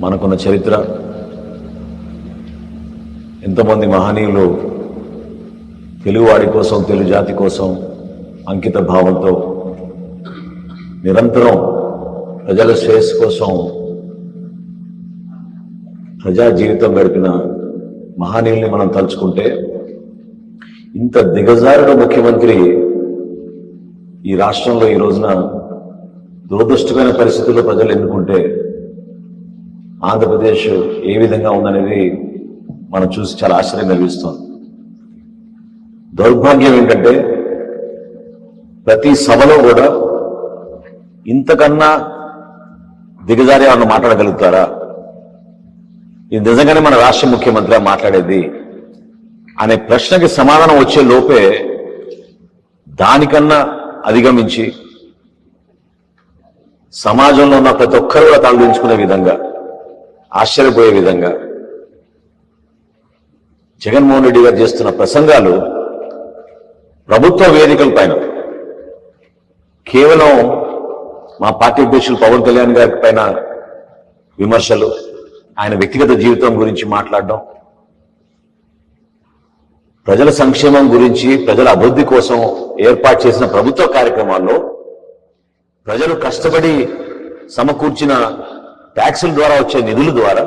మనకున్న చరిత్ర. ఎంతమంది మహనీయులు తెలుగువాడి కోసం తెలుగు జాతి కోసం అంకిత భావంతో నిరంతరం ప్రజల శ్రేయస్సు కోసం ప్రజా జీవితం గడిపిన మహనీయుల్ని మనం తలుచుకుంటే ఇంత దిగజారుడ ముఖ్యమంత్రి ఈ రాష్ట్రంలో ఈ రోజున దురదృష్టమైన పరిస్థితుల్లో ప్రజలు ఎన్నుకుంటే ఆంధ్రప్రదేశ్ ఏ విధంగా ఉందనేది మనం చూసి చాలా ఆశ్చర్యం కలిగిస్తుంది. దౌర్భాగ్యం ఏంటంటే ప్రతి సభలో కూడా ఇంతకన్నా దిగజారి వాళ్ళు మాట్లాడగలుగుతారా? ఇది నిజంగానే మన రాష్ట్ర ముఖ్యమంత్రి మాట్లాడేది అనే ప్రశ్నకి సమాధానం వచ్చే లోపే దానికన్నా అధిగమించి సమాజంలో ఉన్న ప్రతి ఒక్కరు కూడా తలదించుకునే విధంగా ఆశ్చర్యపోయే విధంగా జగన్మోహన్ రెడ్డి గారు చేస్తున్న ప్రసంగాలు ప్రభుత్వ వేదికల పైన కేవలం మా పార్టీ అధ్యక్షులు పవన్ కళ్యాణ్ గారి పైన విమర్శలు ఆయన వ్యక్తిగత జీవితం గురించి మాట్లాడడం ప్రజల సంక్షేమం గురించి ప్రజల అభివృద్ధి కోసం ఏర్పాటు చేసిన ప్రభుత్వ కార్యక్రమాల్లో ప్రజలు కష్టపడి సమకూర్చిన ట్యాక్సుల ద్వారా వచ్చే నిధుల ద్వారా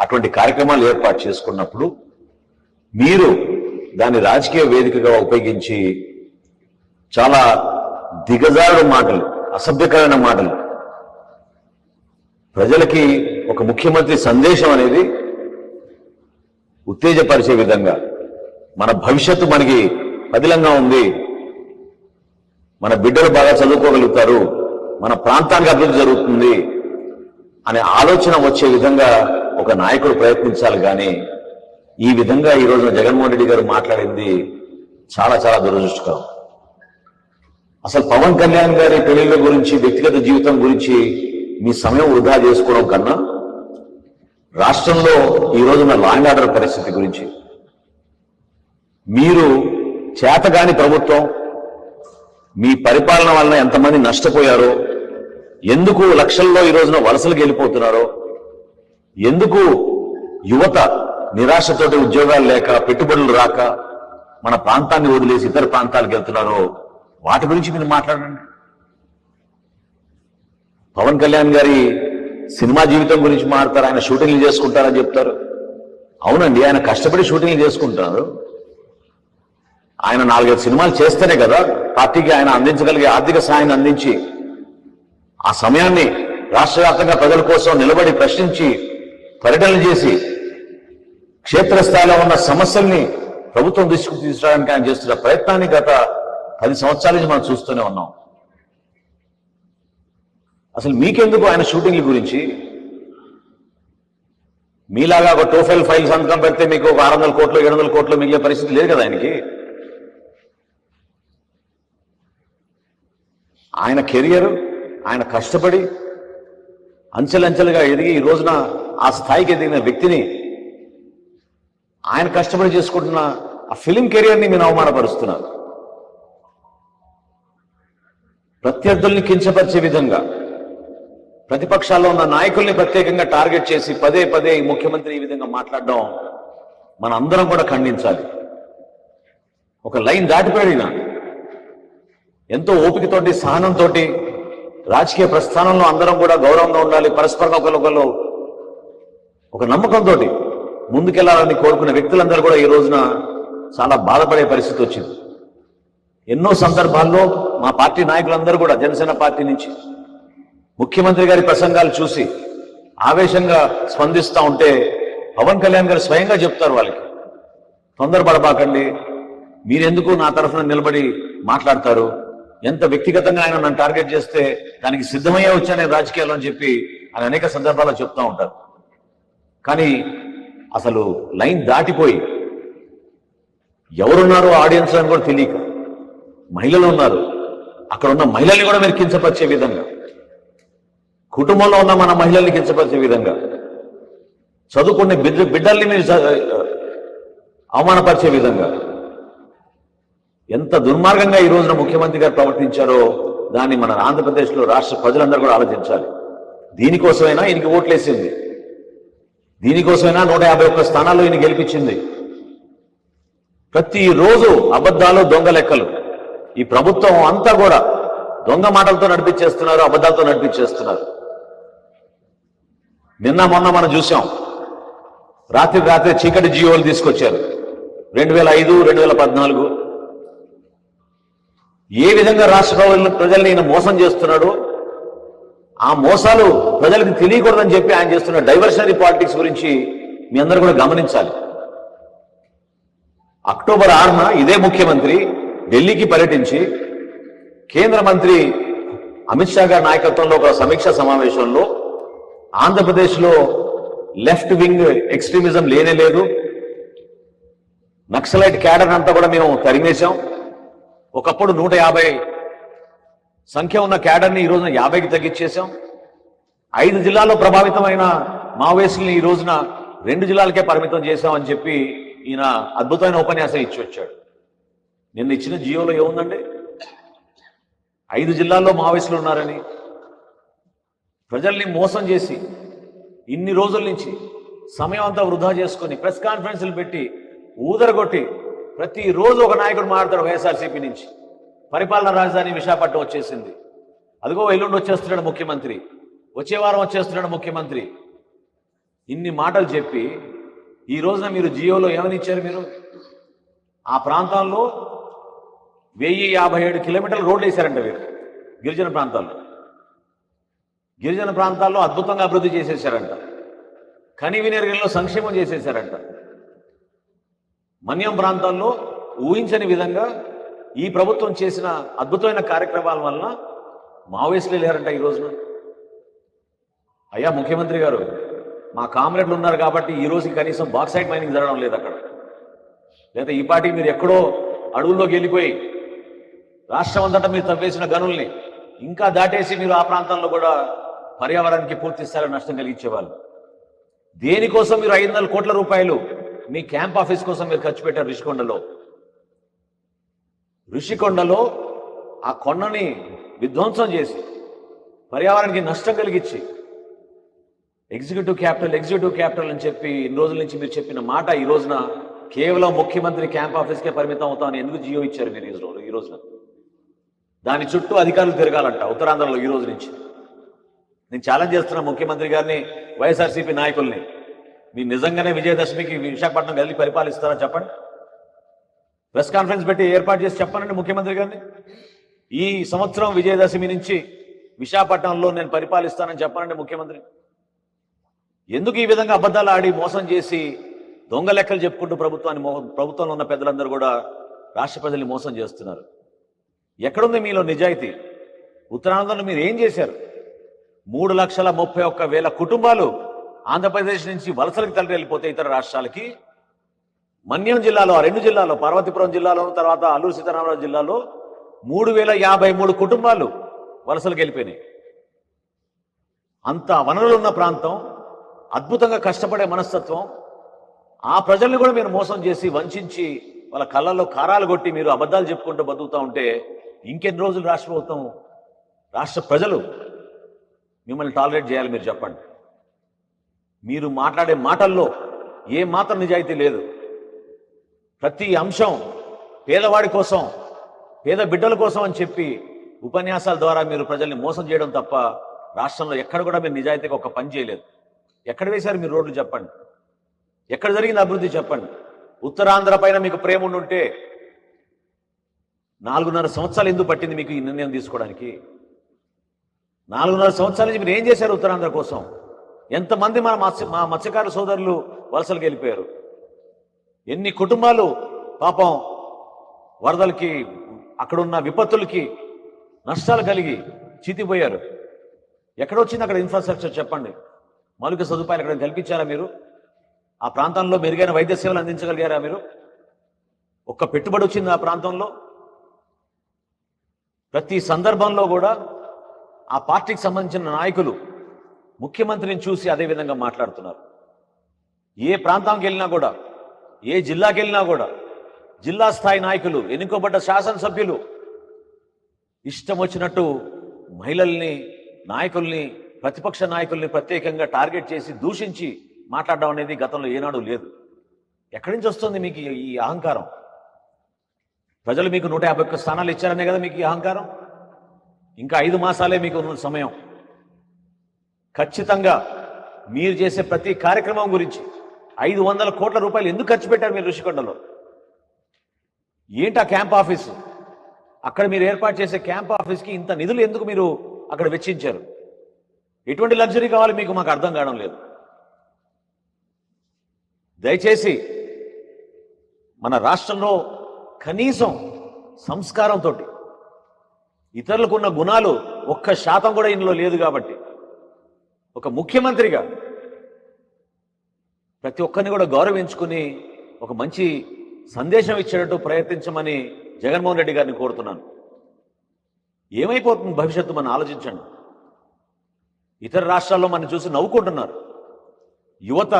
అటువంటి కార్యక్రమాలు ఏర్పాటు చేసుకున్నప్పుడు మీరు దాన్ని రాజకీయ వేదికగా ఉపయోగించి చాలా దిగజారుడు మాటలు అసభ్యకరమైన మాటలు. ప్రజలకి ఒక ముఖ్యమంత్రి సందేశం అనేది ఉత్తేజపరిచే విధంగా మన భవిష్యత్తు మనకి పదిలంగా ఉంది. మన బిడ్డలు బాగా చదువుకోగలుగుతారు. మన ప్రాంతానికి అభివృద్ధి జరుగుతుంది. అనే ఆలోచన వచ్చే విధంగా ఒక నాయకుడు ప్రయత్నించాలి కానీ ఈ విధంగా ఈ రోజున జగన్మోహన్ రెడ్డి గారు మాట్లాడింది చాలా చాలా దురదృష్టకరం. అసలు పవన్ కళ్యాణ్ గారి పెళ్ళిళ్ళ గురించి వ్యక్తిగత జీవితం గురించి మీ సమయం వృధా చేసుకోవడం కన్నా రాష్ట్రంలో ఈ రోజున లా అండ్ ఆర్డర్ పరిస్థితి గురించి. మీరు చేతగాని ప్రభుత్వం మీ పరిపాలన వలన ఎంతమంది నష్టపోయారో ఎందుకు లక్షల్లో ఈ రోజున వలసలకు వెళ్ళిపోతున్నారో? ఎందుకు యువత నిరాశతోటి ఉద్యోగాలు లేక పెట్టుబడులు రాక మన ప్రాంతాన్ని వదిలేసి ఇతర ప్రాంతాలకు వెళ్తున్నారో? వాటి గురించి మీరు మాట్లాడండి. పవన్ కళ్యాణ్ గారి సినిమా జీవితం గురించి మాట్లాడతారు ఆయన షూటింగ్లు చేసుకుంటారని చెప్తారు. అవునండి ఆయన కష్టపడి షూటింగ్లు చేసుకుంటున్నారు. ఆయన నాలుగైదు సినిమాలు చేస్తేనే కదా పార్టీకి ఆయన అందించగలిగే ఆర్థిక సాయాన్ని అందించి ఆ సమయాన్ని రాష్ట్ర వ్యాప్తంగా ప్రజల కోసం నిలబడి ప్రశ్నించి పర్యటనలు చేసి క్షేత్రస్థాయిలో ఉన్న సమస్యల్ని ప్రభుత్వం దృష్టికి తీసుకురావడానికి ఆయన చేస్తున్న ప్రయత్నాన్ని గత పది సంవత్సరాల నుంచి మనం చూస్తూనే ఉన్నాం. అసలు మీకెందుకు ఆయన షూటింగ్ల గురించి? మీలాగా ఒక టోఫెల్ ఫైల్ సంతకం పెడితే మీకు ఒక ఆరు వందల కోట్లు ఏడు వందల కోట్లు మిగిలే పరిస్థితి లేదు కదా ఆయనకి? ఆయన కెరియర్ ఆయన కష్టపడి అంచెలంచెలుగా ఎదిగి ఈ రోజున ఆ స్థాయికి ఎదిగిన వ్యక్తిని ఆయన కష్టపడి చేసుకుంటున్న ఆ ఫిలిం కెరియర్ని మీరు అవమానపరుస్తున్నారు ప్రత్యర్థుల్ని కించపరిచే విధంగా ప్రతిపక్షాల్లో ఉన్న నాయకుల్ని ప్రత్యేకంగా టార్గెట్ చేసి పదే పదే ఈ ముఖ్యమంత్రి ఈ విధంగా మాట్లాడడం మన అందరం కూడా ఖండించాలి ఒక లైన్ దాటిపోయాడు ఈయన. ఎంతో ఓపికతోటి సహనంతో రాజకీయ ప్రస్థానంలో అందరం కూడా గౌరవంగా ఉండాలి పరస్పరంగా ఒకరికొకరు ఒక నమ్మకంతో ముందుకెళ్ళాలని కోరుకున్న వ్యక్తులందరూ కూడా ఈ రోజున చాలా బాధపడే పరిస్థితి వచ్చింది. ఎన్నో సందర్భాల్లో మా పార్టీ నాయకులందరూ కూడా జనసేన పార్టీ నుంచి ముఖ్యమంత్రి గారి ప్రసంగాలు చూసి ఆవేశంగా స్పందిస్తూ ఉంటే పవన్ కళ్యాణ్ గారు స్వయంగా చెప్తారు వాళ్ళకి తొందరపడబాకండి మీరెందుకు నా తరఫున నిలబడి మాట్లాడతారు? ఎంత వ్యక్తిగతంగా ఆయన నన్ను టార్గెట్ చేస్తే దానికి సిద్ధమయ్యే వచ్చానే రాజకీయాలు అని చెప్పి ఆయన అనేక సందర్భాల్లో చెప్తూ ఉంటారు. కానీ అసలు లైన్ దాటిపోయి ఎవరున్నారో ఆడియన్స్ అని కూడా తెలియక మహిళలు ఉన్నారు. అక్కడ ఉన్న మహిళల్ని కూడా మీరు కించపరిచే విధంగా కుటుంబంలో ఉన్న మన మహిళల్ని కించపరిచే విధంగా చదువుకునే బిడ్డ బిడ్డల్ని మీరు అవమానపరిచే విధంగా ఎంత దుర్మార్గంగా ఈ రోజున ముఖ్యమంత్రి గారు ప్రవర్తించారో దాన్ని మన ఆంధ్రప్రదేశ్లో రాష్ట్ర ప్రజలందరూ కూడా ఆలోచించాలి. దీనికోసమైనా ఈయనకి ఓట్లేసింది. దీనికోసమైనా నూట యాభై ఒక్క స్థానాల్లో ఈయన గెలిపించింది. ప్రతిరోజు అబద్ధాలు దొంగ లెక్కలు. ఈ ప్రభుత్వం అంతా కూడా దొంగ మాటలతో నడిపించేస్తున్నారు అబద్ధాలతో నడిపించేస్తున్నారు. నిన్న మొన్న మనం చూసాం. రాత్రి రాత్రి చీకటి జీవోలు తీసుకొచ్చారు. రెండు వేల ఐదు రెండు వేల పద్నాలుగు ఏ విధంగా రాష్ట్ర ప్రజల్ని ఈయన మోసం చేస్తున్నాడో ఆ మోసాలు ప్రజలకు తెలియకూడదని చెప్పి ఆయన చేస్తున్న డైవర్షనరీ పాలిటిక్స్ గురించి మీ అందరూ కూడా గమనించాలి. అక్టోబర్ ఆరున ఇదే ముఖ్యమంత్రి ఢిల్లీకి పర్యటించి కేంద్ర మంత్రి అమిత్ షా గారి నాయకత్వంలో ఒక సమీక్షా సమావేశంలో ఆంధ్రప్రదేశ్లో లెఫ్ట్ వింగ్ ఎక్స్ట్రీమిజం లేనే లేదు. నక్సలైట్ క్యాడర్ అంతా కూడా మేము తరిమేశాం. ఒకప్పుడు నూట యాభై సంఖ్య ఉన్న క్యాడర్ని ఈ రోజున యాభైకి తగ్గించేశాం. ఐదు జిల్లాల్లో ప్రభావితమైన మావోయిస్టుల్ని ఈ రోజున రెండు జిల్లాలకే పరిమితం చేశామని చెప్పి ఈయన అద్భుతమైన ఉపన్యాసం ఇచ్చి వచ్చాడు. నిన్న ఇచ్చిన జియోలో ఏముందండి? ఐదు జిల్లాల్లో మావోయిస్టులు ఉన్నారని. ప్రజల్ని మోసం చేసి ఇన్ని రోజుల నుంచి సమయం అంతా వృధా చేసుకొని ప్రెస్ కాన్ఫరెన్స్లు పెట్టి ఊదరగొట్టి ప్రతిరోజు ఒక నాయకుడు మారుతాడు వైఎస్ఆర్సీపీ నుంచి. పరిపాలన రాజధాని విశాఖపట్నం వచ్చేసింది. అదిగో ఎల్లుండి వచ్చేస్తున్నాడు ముఖ్యమంత్రి. వచ్చే వారం వచ్చేస్తున్నాడు ముఖ్యమంత్రి. ఇన్ని మాటలు చెప్పి ఈ రోజున మీరు జియోలో ఏమని ఇచ్చారు మీరు? ఆ ప్రాంతాల్లో వెయ్యి యాభై ఏడు కిలోమీటర్ల రోడ్లు వేశారంట మీరు గిరిజన ప్రాంతాల్లో. గిరిజన ప్రాంతాల్లో అద్భుతంగా అభివృద్ధి చేసేసారంట. కనివినెరగల్లో సంక్షేమం చేసేసారంట. మన్యం ప్రాంతాల్లో ఊహించని విధంగా ఈ ప్రభుత్వం చేసిన అద్భుతమైన కార్యక్రమాల వలన మావోయిస్టులు లేరంట ఈ రోజున. అయ్యా ముఖ్యమంత్రి గారు మా కామ్రేడ్లు ఉన్నారు కాబట్టి ఈ రోజు కనీసం బాక్సైట్ మైనింగ్ జరగడం లేదు అక్కడ. లేదా ఈ పార్టీ మీరు ఎక్కడో అడవుల్లోకి వెళ్ళిపోయి రాష్ట్రం అంతటా మీరు తవ్వేసిన గనుల్ని ఇంకా దాటేసి మీరు ఆ ప్రాంతంలో కూడా పర్యావరణానికి పూర్తి స్థాయిలో నష్టం కలిగించేవాళ్ళు. దేనికోసం మీరు ఐదు వందల కోట్ల రూపాయలు మీ క్యాంప్ ఆఫీస్ కోసం మీరు ఖర్చు పెట్టారు ఋషికొండలో. ఋషికొండలో ఆ కొండని విధ్వంసం చేసి పర్యావరణానికి నష్టం కలిగించి ఎగ్జిక్యూటివ్ క్యాపిటల్ ఎగ్జిక్యూటివ్ క్యాపిటల్ అని చెప్పి ఇన్ని రోజుల నుంచి మీరు చెప్పిన మాట ఈ రోజున కేవలం ముఖ్యమంత్రి క్యాంప్ ఆఫీస్కే పరిమితం అవుతామని ఎందుకు జియో ఇచ్చారు మీరు ఈ రోజు ఈ రోజున? దాని చుట్టూ అధికారులు తిరగాలంట ఉత్తరాంధ్రలో ఈ రోజు నుంచి. నేను ఛాలెంజ్ చేస్తున్నా ముఖ్యమంత్రి గారిని వైఎస్ఆర్సీపీ నాయకుల్ని. మీరు నిజంగానే విజయదశమికి విశాఖపట్నం వెళ్ళి పరిపాలిస్తారా చెప్పండి? ప్రెస్ కాన్ఫరెన్స్ పెట్టి ఏర్పాటు చేసి చెప్పానండి ముఖ్యమంత్రి గారిని. ఈ సంవత్సరం విజయదశమి నుంచి విశాఖపట్నంలో నేను పరిపాలిస్తానని చెప్పానండి ముఖ్యమంత్రి. ఎందుకు ఈ విధంగా అబద్ధాలు ఆడి మోసం చేసి దొంగ లెక్కలు చెప్పుకుంటూ ప్రభుత్వాన్ని ప్రభుత్వంలో ఉన్న పెద్దలందరూ కూడా రాష్ట్ర ప్రజల్ని మోసం చేస్తున్నారు. ఎక్కడుంది మీలో నిజాయితీ? ఉత్తరాంధ్రలో మీరు ఏం చేశారు? మూడు లక్షల ముప్పై ఒక్క వేల కుటుంబాలు ఆంధ్రప్రదేశ్ నుంచి వలసలకు తరలి వెళ్ళిపోతే ఇతర రాష్ట్రాలకి మన్యం జిల్లాలో ఆ రెండు జిల్లాలో పార్వతీపురం జిల్లాలో తర్వాత అల్లూరు సీతారామరాజు జిల్లాలో మూడు వేల యాభై మూడు కుటుంబాలు వలసలకు వెళ్ళిపోయినాయి. అంత వనరులు ఉన్న ప్రాంతం అద్భుతంగా కష్టపడే మనస్తత్వం ఆ ప్రజల్ని కూడా మీరు మోసం చేసి వంచించి వాళ్ళ కళ్ళల్లో కారాలు కొట్టి మీరు అబద్ధాలు చెప్పుకుంటూ బతుకుతూ ఉంటే ఇంకెన్ని రోజులు రాష్ట్ర ప్రభుత్వం రాష్ట్ర ప్రజలు మిమ్మల్ని టాలరేట్ చేయాలి మీరు చెప్పండి. మీరు మాట్లాడే మాటల్లో ఏ మాత్రం నిజాయితీ లేదు. ప్రతి అంశం పేదవాడి కోసం పేద బిడ్డల కోసం అని చెప్పి ఉపన్యాసాల ద్వారా మీరు ప్రజల్ని మోసం చేయడం తప్ప రాష్ట్రంలో ఎక్కడ కూడా మీరు నిజాయితీగా ఒక పని చేయలేదు. ఎక్కడ వేశారు మీరు రోడ్లు చెప్పండి. ఎక్కడ జరిగింది అభివృద్ధి చెప్పండి. ఉత్తరాంధ్ర పైన మీకు ప్రేమ ఉండుంటే నాలుగున్నర సంవత్సరాలు ఎందుకు పట్టింది మీకు ఈ నిర్ణయం తీసుకోవడానికి? నాలుగున్నర సంవత్సరాల నుంచి మీరు ఏం చేశారు ఉత్తరాంధ్ర కోసం? ఎంతమంది మన మత్స్య మా మత్స్యకార సోదరులు వలసలకు వెళ్ళిపోయారు. ఎన్ని కుటుంబాలు పాపం వరదలకి అక్కడున్న విపత్తులకి నష్టాలు కలిగి చితిపోయారు. ఎక్కడొచ్చింది అక్కడ ఇన్ఫ్రాస్ట్రక్చర్ చెప్పండి? మౌలిక సదుపాయాలు ఎక్కడ కల్పించారా మీరు? ఆ ప్రాంతంలో మెరుగైన వైద్య సేవలు అందించగలిగారా మీరు? ఒక్క పెట్టుబడి వచ్చింది ఆ ప్రాంతంలో? ప్రతి సందర్భంలో కూడా ఆ పార్టీకి సంబంధించిన నాయకులు ముఖ్యమంత్రిని చూసి అదే విధంగా మాట్లాడుతున్నారు. ఏ ప్రాంతానికి వెళ్ళినా కూడా ఏ జిల్లాకి వెళ్ళినా కూడా జిల్లా స్థాయి నాయకులు ఎన్నుకోబడ్డ శాసనసభ్యులు ఇష్టం వచ్చినట్టు మహిళల్ని నాయకుల్ని ప్రతిపక్ష నాయకుల్ని ప్రత్యేకంగా టార్గెట్ చేసి దూషించి మాట్లాడడం అనేది గతంలో ఏనాడు లేదు. ఎక్కడి నుంచి వస్తుంది మీకు ఈ- అహంకారం? ప్రజలు మీకు నూట యాభై ఒక్క స్థానాలు ఇచ్చారనే కదా మీకు ఈ అహంకారం? ఇంకా ఐదు మాసాలే మీకు ఉన్న సమయం. ఖచ్చితంగా మీరు చేసే ప్రతి కార్యక్రమం గురించి ఐదు వందల కోట్ల రూపాయలు ఎందుకు ఖర్చు పెట్టారు మీరు ఋషికొండలో? ఏంటి ఆ క్యాంప్ ఆఫీసు? అక్కడ మీరు ఏర్పాటు చేసే క్యాంప్ ఆఫీస్కి ఇంత నిధులు ఎందుకు మీరు అక్కడ వెచ్చించారు? ఎటువంటి లగ్జరీ కావాలి మీకు? మాకు అర్థం కావడం లేదు. దయచేసి మన రాష్ట్రంలో కనీసం సంస్కారంతో ఇతరులకు ఉన్న గుణాలు ఒక్క శాతం కూడా ఇందులో లేదు కాబట్టి ఒక ముఖ్యమంత్రిగా ప్రతి ఒక్కరిని కూడా గౌరవించుకుని ఒక మంచి సందేశం ఇచ్చేటట్టు ప్రయత్నించమని జగన్మోహన్ రెడ్డి గారిని కోరుతున్నాను. ఏమైపోతుంది భవిష్యత్తు మనం ఆలోచించండి. ఇతర రాష్ట్రాల్లో మనం చూసి నవ్వుకుంటున్నారు. యువత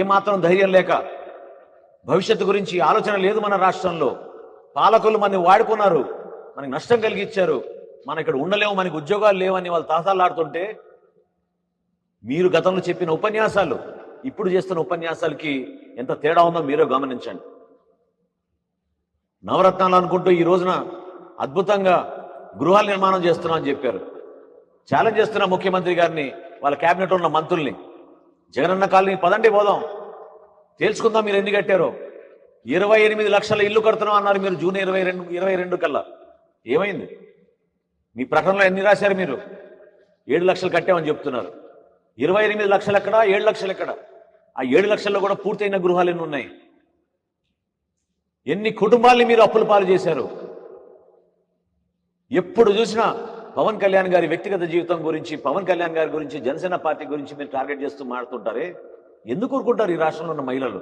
ఏమాత్రం ధైర్యం లేక భవిష్యత్తు గురించి ఆలోచన లేదు మన రాష్ట్రంలో. పాలకులు మనని వాడుకున్నారు మనకి నష్టం కలిగించారు మన ఇక్కడ ఉండలేము మనకి ఉద్యోగాలు లేవని వాళ్ళు తాతాలాడుతుంటే మీరు గతంలో చెప్పిన ఉపన్యాసాలు ఇప్పుడు చేస్తున్న ఉపన్యాసాలకి ఎంత తేడా ఉందో మీరే గమనించండి. నవరత్నాలు అనుకుంటూ ఈ రోజున అద్భుతంగా గృహాల నిర్మాణం చేస్తున్నాం అని చెప్పారు. ఛాలెంజ్ చేస్తున్న ముఖ్యమంత్రి గారిని వాళ్ళ కేబినెట్ ఉన్న మంత్రుల్ని జగనన్న కాలనీ పదండి పోదాం. తేల్చుకుందాం మీరు ఎన్ని కట్టారో. ఇరవై ఎనిమిది లక్షల ఇల్లు కడుతున్నాం అన్నారు మీరు జూన్ ఇరవై రెండు ఇరవై రెండు కల్లా. ఏమైంది? మీ ప్రకటనలో ఎన్ని రాశారు మీరు? ఏడు లక్షలు కట్టామని చెప్తున్నారు. ఇరవై ఎనిమిది లక్షలు ఎక్కడ ఏడు లక్షలు ఎక్కడ ఆ ఏడు లక్షల్లో కూడా పూర్తయిన గృహాలు ఎన్ని ఉన్నాయి? ఎన్ని కుటుంబాల్ని మీరు అప్పుల పాలు చేశారు? ఎప్పుడు చూసినా పవన్ కళ్యాణ్ గారి వ్యక్తిగత జీవితం గురించి పవన్ కళ్యాణ్ గారి గురించి జనసేన పార్టీ గురించి మీరు టార్గెట్ చేస్తూ మాడుతుంటారే ఎందుకు కోరుకుంటారు ఈ రాష్ట్రంలో ఉన్న మహిళలు?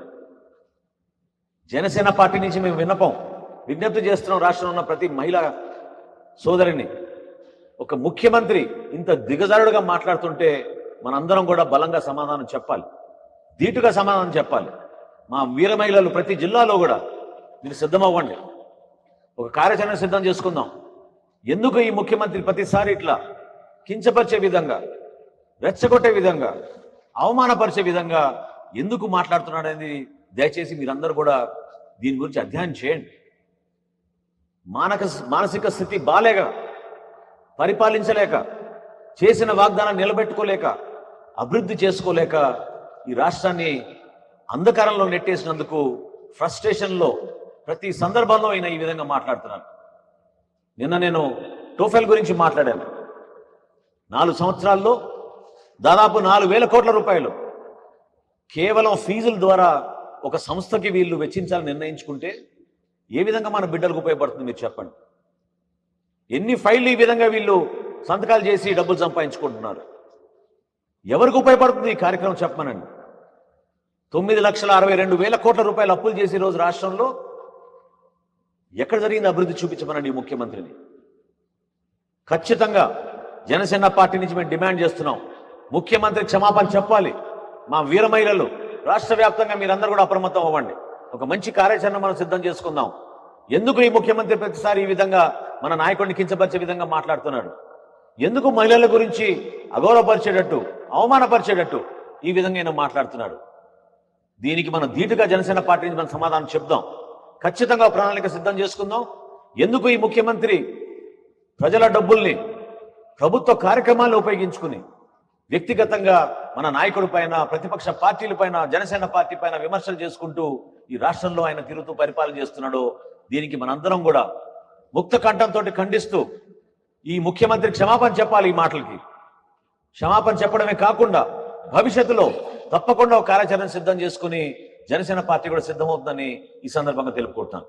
జనసేన పార్టీ నుంచి మేము విన్నపం విజ్ఞప్తి చేస్తున్నాం రాష్ట్రంలో ఉన్న ప్రతి మహిళ సోదరిని. ఒక ముఖ్యమంత్రి ఇంత దిగజారుడుగా మాట్లాడుతుంటే మనందరం కూడా బలంగా సమాధానం చెప్పాలి. ధీటుగా సమాధానం చెప్పాలి. మా వీర మహిళలు ప్రతి జిల్లాలో కూడా మీరు సిద్ధమవ్వండి. ఒక కార్యాచరణ సిద్ధం చేసుకుందాం. ఎందుకు ఈ ముఖ్యమంత్రి ప్రతిసారి ఇట్లా కించపరిచే విధంగా రెచ్చగొట్టే విధంగా అవమానపరిచే విధంగా ఎందుకు మాట్లాడుతున్నాడనేది దయచేసి మీరందరూ కూడా దీని గురించి అధ్యయనం చేయండి. మానక మానసిక స్థితి బాలేక పరిపాలించలేక చేసిన వాగ్దానం నిలబెట్టుకోలేక అభివృద్ధి చేసుకోలేక ఈ రాష్ట్రాన్ని అంధకారంలో నెట్టేసినందుకు ఫ్రస్ట్రేషన్లో ప్రతి సందర్భంలో ఆయన ఈ విధంగా మాట్లాడుతున్నాను నిన్న నేను టోఫెల్ గురించి మాట్లాడాను. నాలుగు సంవత్సరాల్లో దాదాపు నాలుగు వేల కోట్ల రూపాయలు కేవలం ఫీజుల ద్వారా ఒక సంస్థకి వీళ్ళు వెచ్చించాలని నిర్ణయించుకుంటే ఏ విధంగా మన బిడ్డలకు ఉపయోగపడుతుంది మీరు చెప్పండి. ఎన్ని ఫైళ్ళు ఈ విధంగా వీళ్ళు సంతకాలు చేసి డబ్బులు సంపాదించుకుంటున్నారు? ఎవరికి ఉపయోగపడుతుంది ఈ కార్యక్రమం చెప్పమనండి. తొమ్మిది లక్షల అరవై రెండు వేల కోట్ల రూపాయలు అప్పులు చేసి రోజు రాష్ట్రంలో ఎక్కడ జరిగింది అభివృద్ధి చూపించమనండి ఈ ముఖ్యమంత్రిని. ఖచ్చితంగా జనసేన పార్టీ నుంచి మేము డిమాండ్ చేస్తున్నాం. ముఖ్యమంత్రి క్షమాపణ చెప్పాలి. మా వీర మహిళలు రాష్ట్ర వ్యాప్తంగా మీరందరూ కూడా అప్రమత్తం అవ్వండి. ఒక మంచి కార్యాచరణ మనం సిద్ధం చేసుకుందాం. ఎందుకు ఈ ముఖ్యమంత్రి ప్రతిసారి ఈ విధంగా మన నాయకుడిని కించపరిచే విధంగా మాట్లాడుతున్నాడు? ఎందుకు మహిళల గురించి అగౌరవపరిచేటట్టు అవమానపరిచేటట్టు ఈ విధంగా ఆయన మాట్లాడుతున్నాడు? దీనికి మనం ధీటుగా జనసేన పార్టీ నుంచి మనం సమాధానం చెప్దాం. ఖచ్చితంగా ప్రణాళిక సిద్ధం చేసుకుందాం. ఎందుకు ఈ ముఖ్యమంత్రి ప్రజల డబ్బుల్ని ప్రభుత్వ కార్యక్రమాలను ఉపయోగించుకుని వ్యక్తిగతంగా మన నాయకుడి పైన ప్రతిపక్ష పార్టీల పైన జనసేన పార్టీ పైన విమర్శలు చేసుకుంటూ ఈ రాష్ట్రంలో ఆయన తిరుగుతూ పరిపాలన చేస్తున్నాడో దీనికి మనందరం కూడా ముక్త కంఠంతో ఖండిస్తూ ఈ ముఖ్యమంత్రి క్షమాపణ చెప్పాలి ఈ మాటలకి. క్షమాపణ చెప్పడమే కాకుండా భవిష్యత్తులో తప్పకుండా ఒక కార్యాచరణ సిద్ధం చేసుకుని జనసేన పార్టీ కూడా సిద్ధమవుతుందని ఈ సందర్భంగా తెలుపుకుంటున్నాను.